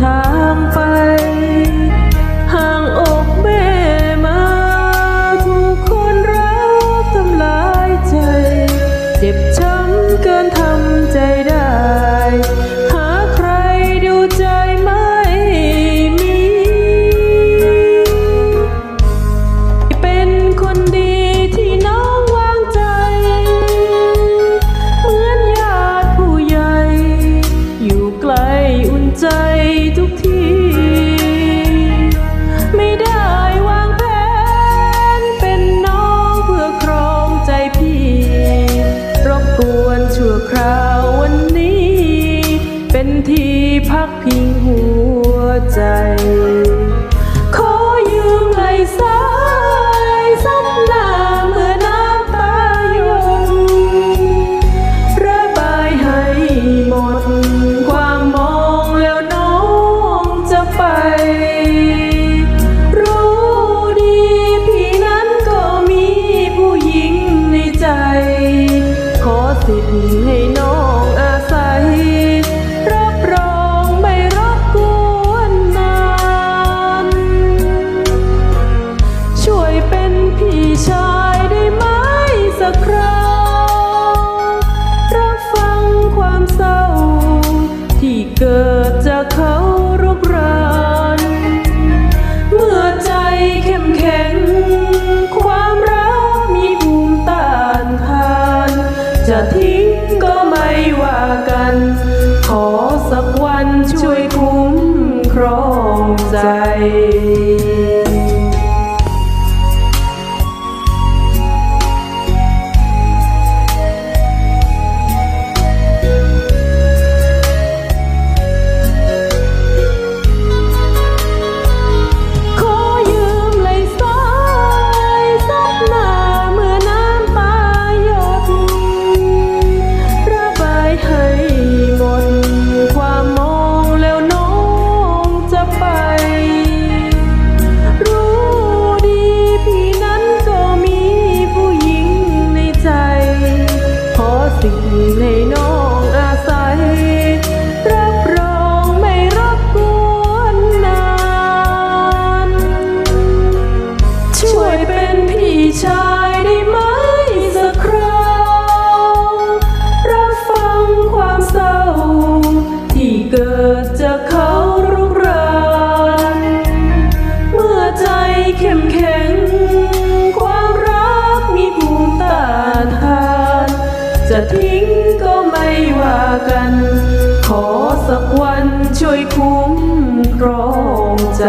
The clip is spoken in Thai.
thái พักพิงหัวใจ ขอยืมไหลสายซับหน้าเมื่อน้ำตายนระบายให้หมด ความมองแล้วน้องจะไป รู้ดีพี่นั้นก็มีผู้หญิงในใจ ขอสิทธิ์ให้ จะทิ้งก็ไม่ว่ากัน ขอสักวันช่วยคุ้มครองใจ